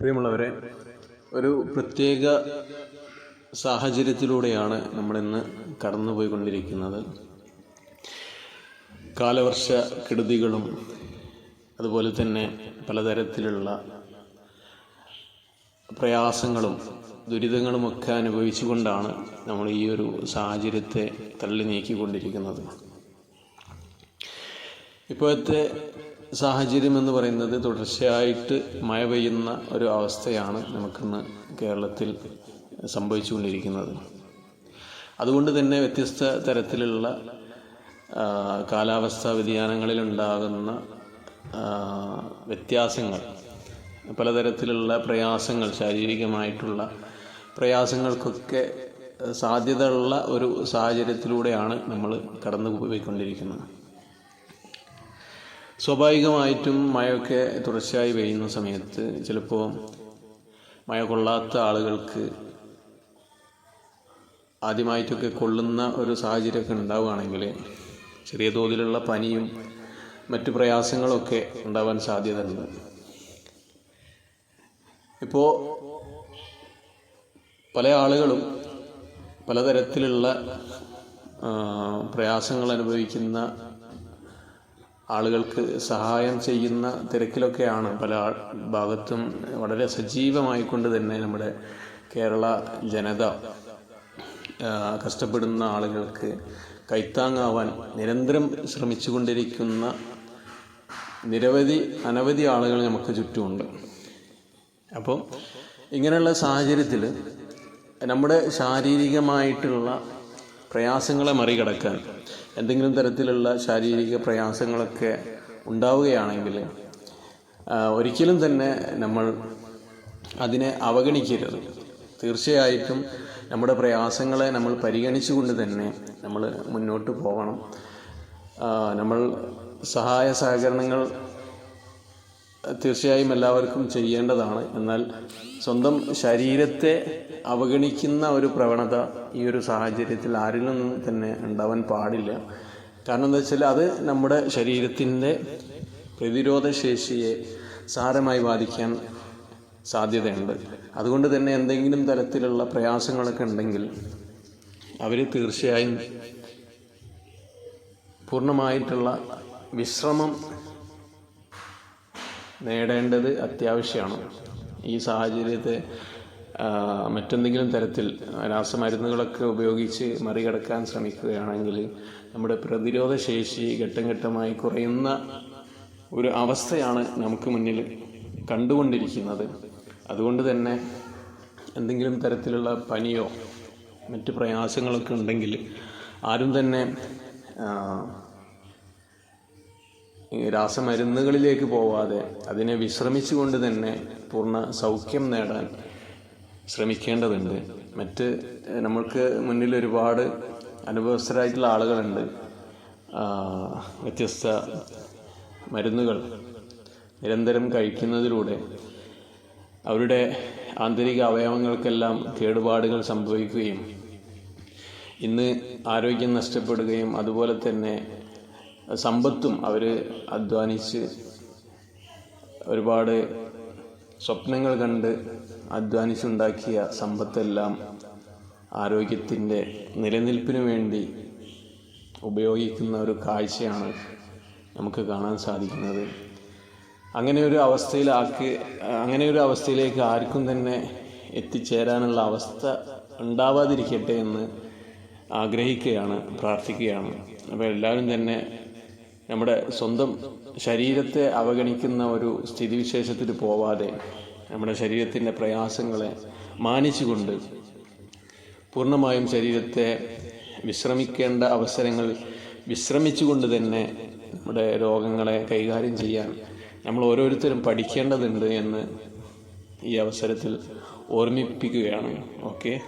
പ്രിയമുള്ളവരെ ഒരു പ്രത്യേക സാഹചര്യത്തിലൂടെയാണ് നമ്മളിന്ന് കടന്നുപോയിക്കൊണ്ടിരിക്കുന്നത്. കാലവർഷ കെടുതികളും അതുപോലെ തന്നെ പലതരത്തിലുള്ള പ്രയാസങ്ങളും ദുരിതങ്ങളുമൊക്കെ അനുഭവിച്ചുകൊണ്ടാണ് നമ്മൾ ഈ ഒരു സാഹചര്യത്തെ തള്ളി നീക്കിക്കൊണ്ടിരിക്കുന്നത്. ഇപ്പോഴത്തെ സാഹചര്യം എന്ന് പറയുന്നത് തുടർച്ചയായിട്ട് മഴ പെയ്യുന്ന ഒരു അവസ്ഥയാണ് നമുക്കിന്ന് കേരളത്തിൽ സംഭവിച്ചുകൊണ്ടിരിക്കുന്നത്. അതുകൊണ്ട് തന്നെ വ്യത്യസ്ത തരത്തിലുള്ള കാലാവസ്ഥാ വ്യതിയാനങ്ങളിലുണ്ടാകുന്ന വ്യത്യാസങ്ങൾ പലതരത്തിലുള്ള പ്രയാസങ്ങൾ ശാരീരികമായിട്ടുള്ള പ്രയാസങ്ങൾക്കൊക്കെ സാധ്യതയുള്ള ഒരു സാഹചര്യത്തിലൂടെയാണ് നമ്മൾ കടന്നു പോയിക്കൊണ്ടിരിക്കുന്നത് സ്വാഭാവികമായിട്ടും മഴയൊക്കെ തുടർച്ചയായി പെയ്യുന്ന സമയത്ത് ചിലപ്പോൾ മഴ കൊള്ളാത്ത ആളുകൾക്ക് ആദ്യമായിട്ടൊക്കെ കൊള്ളുന്ന ഒരു സാഹചര്യമൊക്കെ ഉണ്ടാവുകയാണെങ്കിൽ ചെറിയ തോതിലുള്ള പനിയും മറ്റു പ്രയാസങ്ങളൊക്കെ ഉണ്ടാവാൻ സാധ്യതയുണ്ട്. ഇപ്പോൾ പല ആളുകളും പലതരത്തിലുള്ള പ്രയാസങ്ങൾ അനുഭവിക്കുന്ന ആളുകൾക്ക് സഹായം ചെയ്യുന്ന തിരക്കിലൊക്കെയാണ് പല ഭാഗത്തും വളരെ സജീവമായിക്കൊണ്ട് തന്നെ നമ്മുടെ കേരള ജനത കഷ്ടപ്പെടുന്ന ആളുകൾക്ക് കൈത്താങ്ങാവാൻ നിരന്തരം ശ്രമിച്ചുകൊണ്ടിരിക്കുന്ന നിരവധി അനവധി ആളുകൾ നമുക്ക് ചുറ്റുമുണ്ട്. അപ്പോൾ ഇങ്ങനെയുള്ള സാഹചര്യത്തിൽ നമ്മുടെ ശാരീരികമായിട്ടുള്ള പ്രയാസങ്ങളെ മറികടക്കാൻ എന്തെങ്കിലും തരത്തിലുള്ള ശാരീരിക പ്രയാസങ്ങളൊക്കെ ഉണ്ടാവുകയാണെങ്കിൽ ഒരിക്കലും തന്നെ നമ്മൾ അതിനെ അവഗണിക്കരുത്. തീർച്ചയായിട്ടും നമ്മുടെ പ്രയാസങ്ങളെ നമ്മൾ പരിഗണിച്ചുകൊണ്ട് തന്നെ നമ്മൾ മുന്നോട്ട് പോകണം. നമ്മൾ സഹായ സഹകരണങ്ങൾ തീർച്ചയായും എല്ലാവർക്കും ചെയ്യേണ്ടതാണ്. എന്നാൽ സ്വന്തം ശരീരത്തെ അവഗണിക്കുന്ന ഒരു പ്രവണത ഈ ഒരു സാഹചര്യത്തിൽ ആരിലും തന്നെ ഉണ്ടാവാൻ പാടില്ല. കാരണം എന്താ വെച്ചാൽ അത് നമ്മുടെ ശരീരത്തിന്റെ പ്രതിരോധ ശേഷിയെ സാരമായി ബാധിക്കാൻ സാധ്യതയുണ്ട്. അതുകൊണ്ട് തന്നെ എന്തെങ്കിലും തരത്തിലുള്ള പ്രയാസങ്ങളൊക്കെ ഉണ്ടെങ്കിൽ അവർ തീർച്ചയായും പൂർണമായിട്ടുള്ള വിശ്രമം നേടേണ്ടത് അത്യാവശ്യമാണ്. ഈ സാഹചര്യത്തെ മറ്റെന്തെങ്കിലും തരത്തിൽ രാസമരുന്നുകളൊക്കെ ഉപയോഗിച്ച് മറികടക്കാൻ ശ്രമിക്കുകയാണെങ്കിൽ നമ്മുടെ പ്രതിരോധ ശേഷി ഘട്ടം ഘട്ടമായി കുറയുന്ന ഒരു അവസ്ഥയാണ് നമുക്ക് മുന്നിൽ കണ്ടുകൊണ്ടിരിക്കുന്നത്. അതുകൊണ്ട് തന്നെ എന്തെങ്കിലും തരത്തിലുള്ള പനിയോ മറ്റ് പ്രയാസങ്ങളൊക്കെ ഉണ്ടെങ്കിൽ ആരും തന്നെ രാസമരുന്നുകളിലേക്ക് പോവാതെ അതിനെ വിശ്രമിച്ചുകൊണ്ട് തന്നെ പൂർണ സൗഖ്യം നേടാൻ ശ്രമിക്കേണ്ടതുണ്ട്. മറ്റ് നമ്മൾക്ക് മുന്നിൽ ഒരുപാട് അനുഭവസ്ഥരായിട്ടുള്ള ആളുകളുണ്ട്. വ്യത്യസ്ത മരുന്നുകൾ നിരന്തരം കഴിക്കുന്നതിലൂടെ അവരുടെ ആന്തരിക അവയവങ്ങൾക്കെല്ലാം കേടുപാടുകൾ സംഭവിക്കുകയും ഇന്ന് ആരോഗ്യം നഷ്ടപ്പെടുകയും അതുപോലെ തന്നെ സമ്പത്തും അവർ അധ്വാനിച്ച് ഒരുപാട് സ്വപ്നങ്ങൾ കണ്ട് അധ്വാനിച്ചുണ്ടാക്കിയ സമ്പത്തെല്ലാം ആരോഗ്യത്തിന്റെ നിലനിൽപ്പിന് വേണ്ടി ഉപയോഗിക്കുന്ന ഒരു കാഴ്ചയാണ് നമുക്ക് കാണാൻ സാധിക്കുന്നത്. അങ്ങനെ ഒരു അവസ്ഥയിലാക്കി അങ്ങനെ ഒരു അവസ്ഥയിലേക്ക് ആർക്കും തന്നെ എത്തിച്ചേരാനുള്ള അവസ്ഥ ഉണ്ടാവാതിരിക്കട്ടെ എന്ന് ആഗ്രഹിക്കുകയാണ് പ്രാർത്ഥിക്കുകയാണ്. അപ്പോൾ എല്ലാവരും തന്നെ നമ്മുടെ സ്വന്തം ശരീരത്തെ അവഗണിക്കുന്ന ഒരു സ്ഥിതിവിശേഷത്തിൽ പോവാതെ നമ്മുടെ ശരീരത്തിന്റെ പ്രയാസങ്ങളെ മാനിച്ചുകൊണ്ട് പൂർണമായും ശരീരത്തെ വിശ്രമിക്കേണ്ട അവസരങ്ങൾ വിശ്രമിച്ചുകൊണ്ട് തന്നെ നമ്മുടെ രോഗങ്ങളെ കൈകാര്യം ചെയ്യാൻ നമ്മൾ ഓരോരുത്തരും പഠിക്കേണ്ടതുണ്ട് എന്ന് ഈ അവസരത്തിൽ ഓർമ്മിപ്പിക്കുകയാണ്. ഓക്കെ?